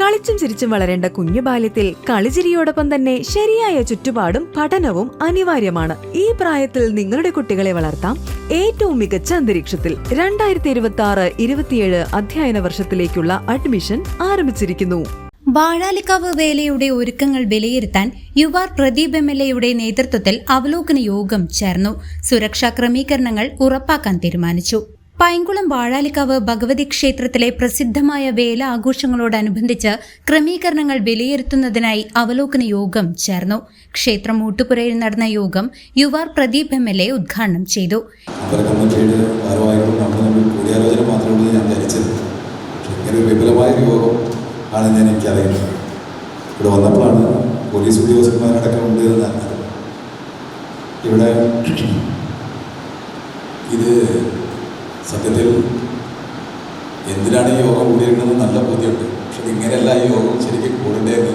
കളിച്ചും ചിരിച്ചും വളരേണ്ട കുഞ്ഞു ബാല്യത്തിൽ കളിചിരിയോടൊപ്പം തന്നെ ശരിയായ ചുറ്റുപാടും പഠനവും അനിവാര്യമാണ്. ഈ പ്രായത്തിൽ നിങ്ങളുടെ കുട്ടികളെ വളർത്താം. ഏറ്റവും മികച്ച അന്തരീക്ഷത്തിൽ രണ്ടായിരത്തി ഇരുപത്തി ആറ് ഇരുപത്തിയേഴ് അധ്യയന വർഷത്തിലേക്കുള്ള അഡ്മിഷൻ ആരംഭിച്ചിരിക്കുന്നു. വാഴാലിക്കാവ് വേലയുടെ ഒരുക്കങ്ങൾ വിലയിരുത്താൻ യുവാർ പ്രദീപ് എം എൽ എയുടെ നേതൃത്വത്തിൽ അവലോകന യോഗം ചേർന്നു. സുരക്ഷാ ക്രമീകരണങ്ങൾ ഉറപ്പാക്കാൻ തീരുമാനിച്ചു. പൈങ്കുളം വാഴാലിക്കാവ് ഭഗവതി ക്ഷേത്രത്തിലെ പ്രസിദ്ധമായ വേല ആഘോഷങ്ങളോടനുബന്ധിച്ച് ക്രമീകരണങ്ങൾ വിലയിരുത്തുന്നതിനായി അവലോകന യോഗം ചേർന്നു. ക്ഷേത്രം ഊട്ടുപുരയിൽ നടന്ന യോഗം U R Pradeep M L A ഉദ്ഘാടനം ചെയ്തു. ആണ് ഞാൻ ഇവിടെ പോലീസ് ഉദ്യോഗസ്ഥന്മാരടക്കം ഇവിടെ ഇത് സത്യത്തിൽ എന്തിനാണ് ഈ യോഗം കൂടിയിരിക്കുന്നത്? നല്ല ബോധ്യമുണ്ട്. പക്ഷെ ഇങ്ങനെയല്ല ഈ യോഗം ശരിക്കും കൂടേണ്ടത്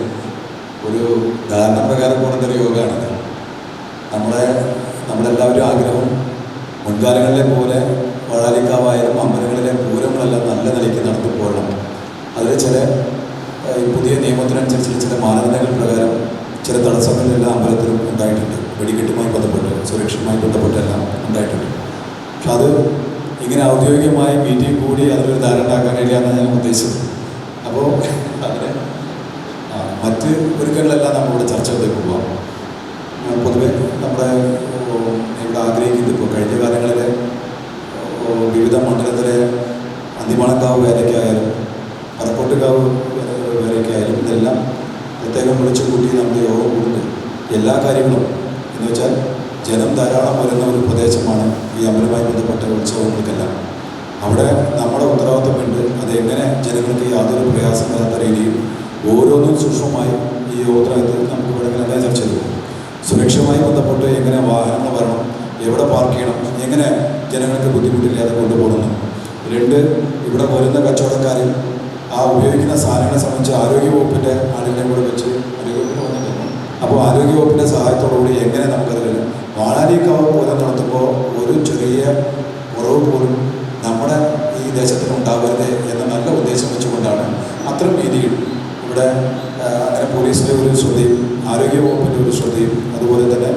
ഒരു ധാരണ പ്രകാരം കൂടേണ്ട ഒരു യോഗമാണിത്. നമ്മുടെ നമ്മളെല്ലാവരും ആഗ്രഹം മുൻകാലങ്ങളിലെ പോലെ വഴാലിക്കാവായാലും അമ്പലങ്ങളിലെ പൂരങ്ങളെല്ലാം നല്ല നിലയ്ക്ക് നടത്തി പോകണം അതിൽ ചില പുതിയ നിയമത്തിനനുസരിച്ച് ചില മാനദണ്ഡങ്ങൾ പ്രകാരം ചില തടസ്സങ്ങൾ അമ്പലത്തിലും ഉണ്ടായിട്ടുണ്ട്. വെടിക്കെട്ടുമായി ബന്ധപ്പെട്ട് സുരക്ഷയുമായി ബന്ധപ്പെട്ടെല്ലാം ഉണ്ടായിട്ടുണ്ട്. പക്ഷെ അത് ഇങ്ങനെ ഔദ്യോഗികമായ മീറ്റിംഗ് കൂടി അതിലൊരു ധാരണ ഉണ്ടാക്കാൻ എന്നാണ് ഞാൻ ഉദ്ദേശിച്ചത്. അപ്പോൾ ആ, മറ്റ് ഒരുക്കങ്ങളെല്ലാം നമ്മളിവിടെ ചർച്ചകളിലേക്ക് പോകാം പൊതുവെ നമ്മുടെ ഇവിടെ ആഗ്രഹിക്കുന്നത് ഇപ്പോൾ കഴിഞ്ഞ കാലങ്ങളിലെ വിവിധ മണ്ഡലത്തിലെ അന്തിമണക്കാവ് വേലയ്ക്കായാലും പറപ്പൊട്ടുകാവ് വേലയ്ക്കായാലും ഇതെല്ലാം പ്രത്യേകം വിളിച്ചു കൂട്ടി നമ്മുടെ യോഗം കൂടുന്നത് എല്ലാ കാര്യങ്ങളും എന്ന് വെച്ചാൽ ജനം ധാരാളം വരുന്ന ഒരു പ്രദേശമാണ് ഈ അമ്പലവുമായി ബന്ധപ്പെട്ട ഉത്സവങ്ങൾക്ക് അതെങ്ങനെ ജനങ്ങൾക്ക് യാതൊരു പ്രയാസം വരാത്ത രീതിയിൽ ഓരോന്നും സൂക്ഷ്മമായി ഈ യോഗത്തിൽ നമുക്ക് വേണമെങ്കിൽ ഇവിടെ ചർച്ച ചെയ്തു. സുരക്ഷയുമായി ബന്ധപ്പെട്ട് എങ്ങനെ വാഹനങ്ങൾ വരണം എവിടെ പാർക്ക് ചെയ്യണം എങ്ങനെ ജനങ്ങൾക്ക് ബുദ്ധിമുട്ടില്ലാതെ കൊണ്ടുപോകണം. രണ്ട് ഇവിടെ വരുന്ന കച്ചവടക്കാരും ആ ഉപയോഗിക്കുന്ന സാധനങ്ങളെ സംബന്ധിച്ച് ആരോഗ്യവകുപ്പിന്റെ ആളുകളെ കൂടെ വെച്ച് അപ്പോൾ ആരോഗ്യവകുപ്പിന്റെ സഹായത്തോടുകൂടി എങ്ങനെ നമുക്കത് നമുക്കതിൽ വാളാരിക്കാവ് പോലെ നടത്തുമ്പോൾ ഒരു ചെറിയ കുറവ് പോലും നമ്മുടെ ഈ ദേശത്തിന് ഇവിടെ അങ്ങനെ പോലീസിന്റെ ഒരു ശ്രദ്ധയും ആരോഗ്യവകുപ്പിന്റെ ഒരു ശ്രദ്ധയും അതുപോലെ തന്നെ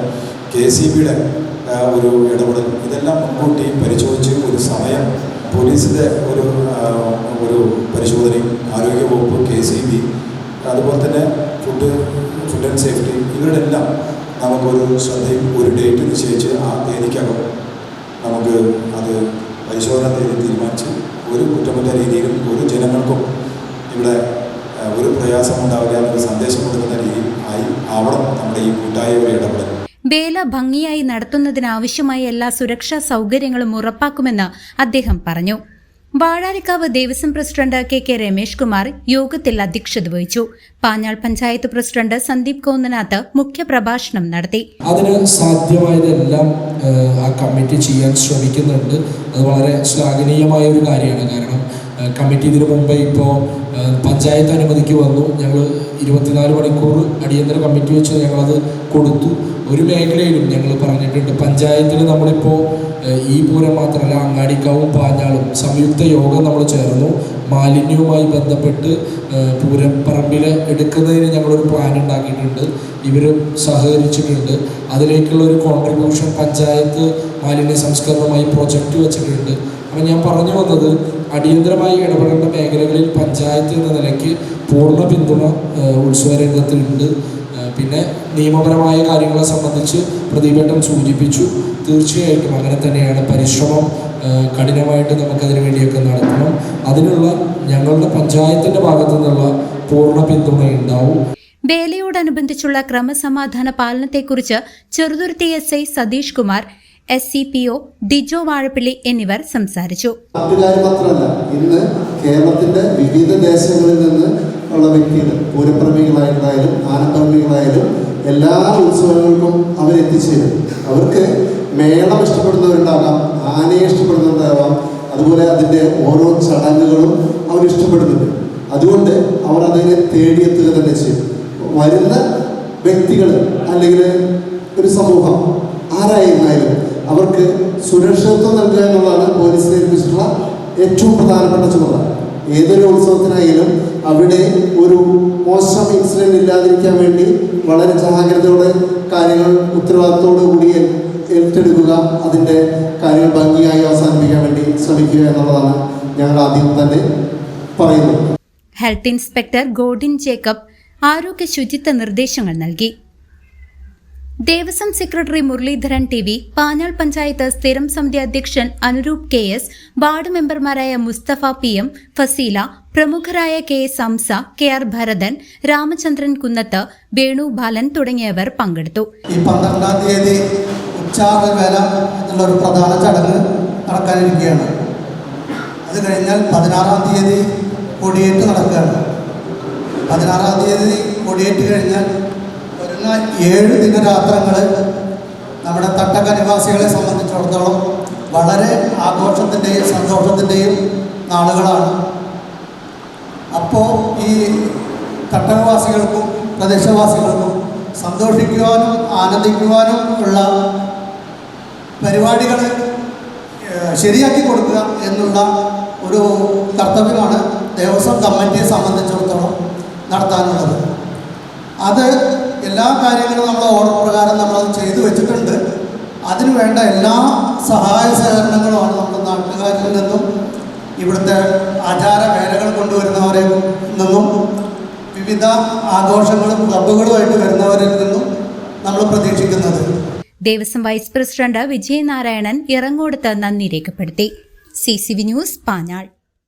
കെ സി ബിയുടെ ഒരു ഇടപെടൽ ഇതെല്ലാം മുൻകൂട്ടി പരിശോധിച്ച് ഒരു സമയം പോലീസിന്റെ ഒരു ഒരു പരിശോധനയും ആരോഗ്യവകുപ്പ് കെ സി ബി അതുപോലെ തന്നെ ഫുഡ് ഫുഡ് ആൻഡ് സേഫ്റ്റി ഇവരുടെ എല്ലാം നമുക്കൊരു ശ്രദ്ധയും ഒരു ഡേറ്റ് നിശ്ചയിച്ച് ആ തീയതിക്കകം നമുക്ക് അത് പരിശോധന തീയതി തീരുമാനിച്ച് ഒരു കുറ്റമറ്റ രീതിയിലും ഒരു ജനങ്ങൾക്കും ഇവിടെ ഒരു പ്രയാസം ഉണ്ടാവില്ല എന്നൊരു സന്ദേശം കൊടുക്കുന്ന രീതിയിൽ ആയി ആവണം നമ്മുടെ ഈ കൂട്ടായ ഒരു ഇടപെടൽ. വേല ഭംഗിയായി നടത്തുന്നതിനാവശ്യമായ എല്ലാ സുരക്ഷാ സൗകര്യങ്ങളും ഉറപ്പാക്കുമെന്ന് അദ്ദേഹം പറഞ്ഞു. Vazharikkavu Devaswom president K K Ramesh Kumar യോഗത്തിൽ അധ്യക്ഷത വഹിച്ചു. പാഞ്ഞാൾ പഞ്ചായത്ത് പ്രസിഡന്റ് സന്ദീപ് കോന്നനാഥ് മുഖ്യപ്രഭാഷണം നടത്തി. അതിന് സാധ്യമായതെല്ലാം ആ കമ്മിറ്റി ചെയ്യാൻ ശ്രമിക്കുന്നുണ്ട്. അത് വളരെ ശ്ലാഘനീയമായ ഒരു കാര്യമാണ്. കാരണം കമ്മിറ്റി ഇതിനു മുമ്പ് ഇപ്പോൾ പഞ്ചായത്ത് അനുമതിക്ക് വന്നു. ഞങ്ങൾ ഇരുപത്തിനാല് മണിക്കൂർ അടിയന്തര കമ്മിറ്റി വെച്ച് ഞങ്ങളത് കൊടുത്തു. ഒരു മേഖലയിലും ഞങ്ങൾ പറഞ്ഞിട്ടുണ്ട്. പഞ്ചായത്തിൽ നമ്മളിപ്പോൾ ഈ പൂരം മാത്രമല്ല അങ്ങാടിക്കാവും പാഞ്ഞാളും സംയുക്ത യോഗം നമ്മൾ ചേർന്നു. മാലിന്യവുമായി ബന്ധപ്പെട്ട് പൂരം പറമ്പിൽ എടുക്കുന്നതിന് ഞങ്ങളൊരു പ്ലാൻ ഉണ്ടാക്കിയിട്ടുണ്ട്. ഇവർ സഹകരിച്ചിട്ടുണ്ട്. അതിലേക്കുള്ള ഒരു കോൺട്രിബ്യൂഷൻ പഞ്ചായത്ത് മാലിന്യ സംസ്കരണമായി പ്രൊജക്റ്റ് വെച്ചിട്ടുണ്ട്. അപ്പം ഞാൻ പറഞ്ഞു വന്നത് അടിയന്തരമായി ഇടപെടേണ്ട മേഖലകളിൽ പഞ്ചായത്ത് എന്ന നിലയ്ക്ക് പൂർണ പിന്തുണ ഉത്സവരംഗത്തിലുണ്ട് പിന്നെ നിയമപരമായ കാര്യങ്ങളെ സംബന്ധിച്ച് പ്രതിപേട്ടം സൂചിപ്പിച്ചു. തീർച്ചയായിട്ടും അങ്ങനെ തന്നെയാണ് പരിശ്രമം കഠിനമായിട്ട് നമുക്കതിനു വേണ്ടിയൊക്കെ നടത്തണം. അതിനുള്ള ഞങ്ങളുടെ പഞ്ചായത്തിന്റെ ഭാഗത്തു നിന്നുള്ള പൂർണ പിന്തുണ ഉണ്ടാവും. വേലയോടനുബന്ധിച്ചുള്ള ക്രമസമാധാന പാലനത്തെക്കുറിച്ച് Cheruthuruthy S I Satheesh Kumar S C P O Dijo Vazhappilly എന്നിവർ സംസാരിച്ചു. ഇന്ന് കേരളത്തിന്റെ വിവിധ ദേശങ്ങളിൽ നിന്ന് ഉള്ള വ്യക്തികൾ ആനപ്രേമികളായാലും എല്ലാ ഉത്സവങ്ങൾക്കും അവരെത്തിച്ചേരും. അവർക്ക് മേളം ഇഷ്ടപ്പെടുന്നവരുണ്ടാകാം ആനയെ ഇഷ്ടപ്പെടുന്നവരുണ്ടാകാം അതുപോലെ അതിന്റെ ഓരോ ചടങ്ങുകളും അവർ ഇഷ്ടപ്പെടുന്നുണ്ട്. അതുകൊണ്ട് അവർ അതിനെ തേടിയെത്തുക തന്നെ ചെയ്യും. വരുന്ന വ്യക്തികൾ അല്ലെങ്കിൽ ഒരു സമൂഹം ആരായിരുന്നാലും അവർക്ക് സുരക്ഷിതത്വം നൽകുക എന്നുള്ളതാണ് പോലീസിനെ ഏൽപ്പിച്ചിട്ടുള്ള ഏറ്റവും പ്രധാനപ്പെട്ട ചുമതല. ഏതൊരു ഉത്സവത്തിനായാലും അവിടെ ഒരു മോശം ഇൻസിഡന്റ് ഇല്ലാതിരിക്കാൻ വേണ്ടി വളരെ ജാഗ്രതയോടെ കാര്യങ്ങൾ ഉത്തരവാദിത്തോടു കൂടി ഏറ്റെടുക്കുക അതിന്റെ കാര്യങ്ങൾ ഭംഗിയായി അവസാനിപ്പിക്കാൻ വേണ്ടി ശ്രമിക്കുക എന്നുള്ളതാണ് ഞങ്ങൾ ആദ്യം തന്നെ പറയുന്നത്. ഹെൽത്ത് ഇൻസ്പെക്ടർ ഗോഡിൻ ജേക്കബ് ആരോഗ്യ ശുചിത്വ നിർദ്ദേശങ്ങൾ നൽകി. Devaswom secretary Muraleedharan T V Panjal panchayat സ്ഥിരം സമിതി അധ്യക്ഷൻ അനുരൂപ് കെ എസ് വാർഡ് മെമ്പർമാരായ മുസ്തഫ പി എം ഫസീല പ്രമുഖരായ K S Hamza K R Bharathan Ramachandran Kunnath Venu Balan തുടങ്ങിയവർ പങ്കെടുത്തു. ഈ പന്ത്രണ്ടാം തീയതി ഉച്ചാകവേല എന്നുള്ള ഒരു പ്രധാന ചടങ്ങ് നടക്കാനിരിക്കുകയാണ്. അത് കഴിഞ്ഞാൽ പതിനാറാം തീയതി കൊടിയേറ്റ് നടക്കുകയാണ്. പതിനാറാം തീയതി കൊടിയേറ്റ് കഴിഞ്ഞാൽ വരുന്ന ഏഴ് ദിനരാത്രങ്ങൾ നമ്മുടെ തട്ടക്ക നിവാസികളെ സംബന്ധിച്ചിടത്തോളം വളരെ ആഘോഷത്തിന്റെയും സന്തോഷത്തിന്റെയും നാളുകളാണ്. അപ്പോൾ ഈ തട്ടകവാസികൾക്കും പ്രദേശവാസികൾക്കും സന്തോഷിക്കുവാനും ആനന്ദിക്കുവാനും ഉള്ള പരിപാടികൾ ശരിയാക്കി കൊടുക്കുക എന്നുള്ള ഒരു കർത്തവ്യമാണ് ദേവസ്വം കമ്മിറ്റിയെ സംബന്ധിച്ചിടത്തോളം നടത്താനുള്ളത്. അത് എല്ലാ കാര്യങ്ങളും നമ്മൾ ഓർഡർ പ്രകാരം നമ്മൾ ചെയ്തു വെച്ചിട്ടുണ്ട്. അതിനു വേണ്ട എല്ലാ സഹായ സഹകരണങ്ങളുമാണ് നമ്മുടെ നാട്ടുകാരിൽ നിന്നും ഇവിടുത്തെ ആചാര വേലകൾ കൊണ്ടുവരുന്നവരിൽ നിന്നും വിവിധ ആഘോഷങ്ങളും ക്ലബുകളുമായിട്ട് വരുന്നവരിൽ നിന്നും നമ്മൾ പ്രതീക്ഷിക്കുന്നത്. ദേവസ്വം വൈസ് പ്രസിഡന്റ് വിജയനാരായണൻ ഇറങ്ങോടത്ത് നന്ദി രേഖപ്പെടുത്തി. C C V news Panjal.